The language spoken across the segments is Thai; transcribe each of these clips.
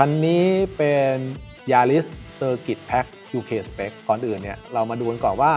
คันนี้เป็น Yaris Circuit Pack UK Spec ก่อนอื่นเนี่ยเรามาดูกันก่อนว่า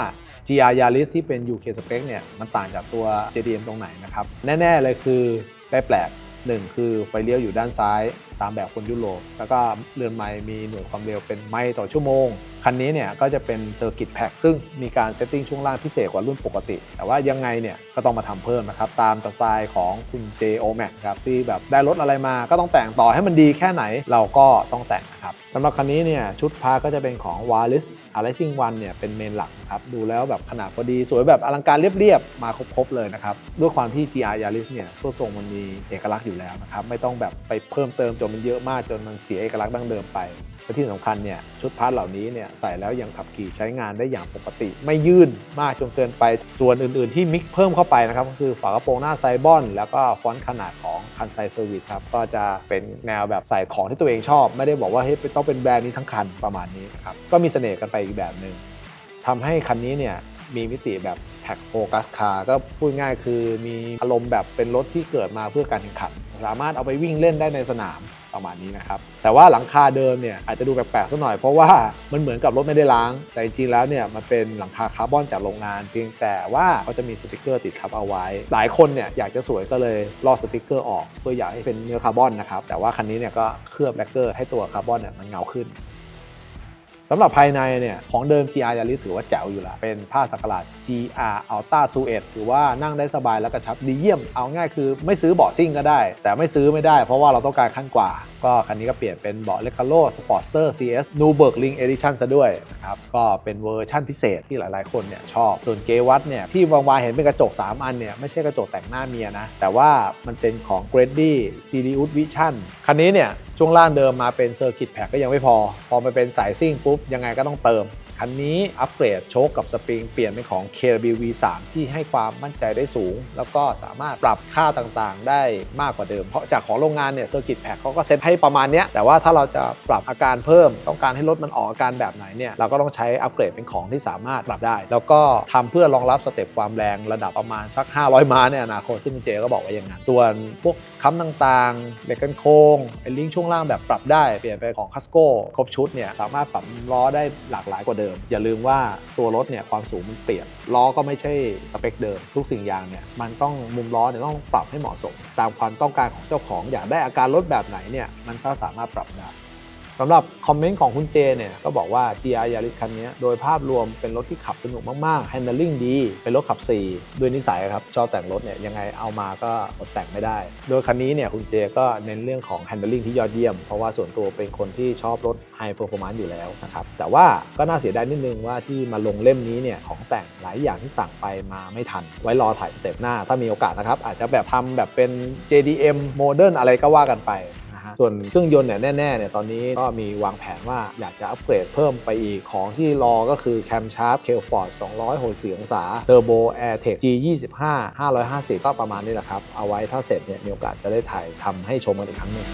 GR Yaris ที่เป็น UK Spec เนี่ยมันต่างจากตัว JDM ตรงไหนนะครับ แน่ ๆ เลยคือได้แปลก หนึ่งคือไฟเลี้ยวอยู่ด้านซ้ายตามแบบคนยุโรป แล้วก็เรือนไม้มีหน่วยความเร็วเป็นไมล์ต่อชั่วโมง คันนี้เนี่ยก็จะเป็นเซอร์กิตแพ็กซึ่งมีการเซตติ้งช่วงล่างพิเศษกว่ารุ่นปกติ แต่ว่ายังไงเนี่ยก็ต้องมาทำเพิ่มนะครับ ตามสไตล์ของคุณ J O Max ครับ ที่แบบได้รถอะไรมาก็ต้องแต่งต่อให้มันดีแค่ไหนเราก็ต้องแต่งนะครับสำหรับคันนี้เนี่ยชุดพาก็จะเป็นของ w a l i s a r i s i n g One เนี่ยเป็นเมนหลักครับดูแล้วแบบขนาดพอดี สวยแบบอลังการเรียบๆ มาครบๆเลยนะครับ ด้วยความที่ GR Yaris เนี่ยส่วนทรงมันมีเอกลักษณ์อยู่แล้วนะครับ ไม่ต้องแบบไปเพิ่มเติมจนมันเยอะมากจนมันเสียเอกลักษณ์ดั้งเดิมไปและที่สำคัญเนี่ยชุดพาร์ทเหล่านี้เนี่ยใส่แล้วยังขับขี่ใช้งานได้อย่างปกติ ไม่ยื่นมากจนเกินไปส่วนอื่นๆที่มิกเพิ่มเข้าไปนะครับก็คือฝากระโปรงหน้าไซบอน แล้วก็ฟอนต์ขนาดของคันไซเซอร์วิสครับก็จะเป็นแนวแบบใส่ของที่ตัวเองชอบ ไม่ได้บอกว่าเฮ้ยต้องเป็นแบรนด์นี้ทั้งคันประมาณนี้นครับก็มีเสน่ห์กันไปอีกแบบหนึ่งทำให้คันนี้เนี่ยมีมิติแบบแท็กโฟกัสคาร์ก็พูดง่ายคือมีอารมณ์แบบเป็นรถที่เกิดมาเพื่อการแข่งขัน สามารถเอาไปวิ่งเล่นได้ในสนามประมาณนี้นะครับ แต่ว่าหลังคาเดิมเนี่ยอาจจะดูแปลกๆสักหน่อยเพราะว่ามันเหมือนกับรถไม่ได้ล้าง แต่จริงๆแล้วเนี่ยมันเป็นหลังคาคาร์บอนจากโรงงาน เพียงแต่ว่าเขาจะมีสติกเกอร์ติดทับเอาไว้ หลายคนเนี่ยอยากจะสวยก็เลยลอกสติกเกอร์ออก เพื่ออยากให้เป็นเนื้อคาร์บอนนะครับแต่ว่าคันนี้เนี่ยก็เคลือบแลกเกอร์ให้ตัวคาร์บอนเนี่ยมันเงาขึ้น สำหรับภายในเนี่ยของเดิม GR Yaris ถือว่าแจ๋วอยู่ละเป็นผ้าสักหลาด GR Ultra Suede ถือว่านั่งได้สบายและกระชับดีเยี่ยมเอาง่ายคือไม่ซื้อเบาะซิ่งก็ได้ แต่ไม่ซื้อไม่ได้เพราะว่าเราต้องการขั้นกว่า ก็คันนี้ก็เปลี่ยนเป็นเบาะ Recaro Sportster CS Newburgring Edition ซะด้วยนะครับก็เป็นเวอร์ชั่นพิเศษที่หลายๆ คนเนี่ยชอบส่วนเกวัตเนี่ยที่วางวายเห็นเป็นกระจก 3 อันเนี่ยไม่ใช่กระจกแต่งหน้าเมียนะแต่ว่ามันเป็นของ Grady Sirius Vision คันนี้เนี่ย ช่วงล่างเดิมมาเป็นเซอร์กิตแพ็กก็ยังไม่พอ พอมาเป็นสายซิ่งปุ๊บยังไงก็ต้องเติม คันนี้อัปเกรดโชคกับสปริงเปลี่ยนเป็นของ KW V3 ที่ให้ความมั่นใจได้สูง แล้วก็สามารถปรับค่าต่างๆ ได้มากกว่าเดิม เพราะจากของโรงงานเนี่ยเซอร์กิตแพ็กเขาก็เซ็ตให้ประมาณเนี้ยแต่ว่าถ้าเราจะปรับอาการเพิ่ม ต้องการให้รถมันออกอาการแบบไหนเนี่ยเราก็ต้องใช้อัปเกรดเป็นของที่สามารถปรับได้ แล้วก็ทำเพื่อรองรับสเต็ปความแรงระดับประมาณสัก 500 ม้าในอนาคตซึ่งเจก็บอกไว้อย่างนั้นส่วนพวกค้ำต่างๆเหล็กกันโค้งไอ้ลิงก์ช่วงล่างแบบปรับได้เปลี่ยนไปของคัสโก้ครบชุดเนี่ยสามารถปรับล้อได้หลากหลายกว่าเดิมอย่าลืมว่าตัวรถเนี่ยความสูงมันเปลี่ยนล้อก็ไม่ใช่สเปคเดิม ทุกสิ่งอย่างเนี่ยมันต้องมุมล้อเนี่ยต้องปรับให้เหมาะสม ตามความต้องการของเจ้าของอยากได้อาการรถแบบไหนเนี่ยมันก็สามารถปรับได้ สำหรับคอมเมนต์ของคุณเจเนี่ยก็บอกว่า GR Yaris คันนี้โดยภาพรวมเป็นรถที่ขับสนุกมากๆ handling ดี เป็นรถขับ 4 ด้วยนิสัยครับชอบแต่งรถเนี่ยยังไงเอามาก็อดแต่งไม่ได้ โดยคันนี้เนี่ยคุณเจก็เน้นเรื่องของ handling ที่ยอดเยี่ยม เพราะว่าส่วนตัวเป็นคนที่ชอบรถ high performance อยู่แล้วนะครับแต่ว่าก็น่าเสียดายนิดนึงว่าที่มาลงเล่มนี้เนี่ยของแต่งหลายอย่างที่สั่งไปมาไม่ทัน ไว้รอถ่ายสเต็ปหน้า ถ้ามีโอกาสนะครับอาจจะแบบทำแบบเป็น JDM modern อะไรก็ว่ากันไป ฮะส่วนเครื่องยนต์เนี่ยแน่ๆเนี่ยตอนนี้ก็มีวางแผนว่าอยากจะอัปเกรดเพิ่มไปอีกของที่รอก็คือแคมชาร์ปเคลฟอร์ด264องศาเทอร์โบแอร์เทค G25 550 ก็ประมาณนี้แหละครับ เอาไว้ถ้าเสร็จเนี่ยมีโอกาสจะได้ถ่ายทำให้ชมกันอีกครั้งหนึ่ง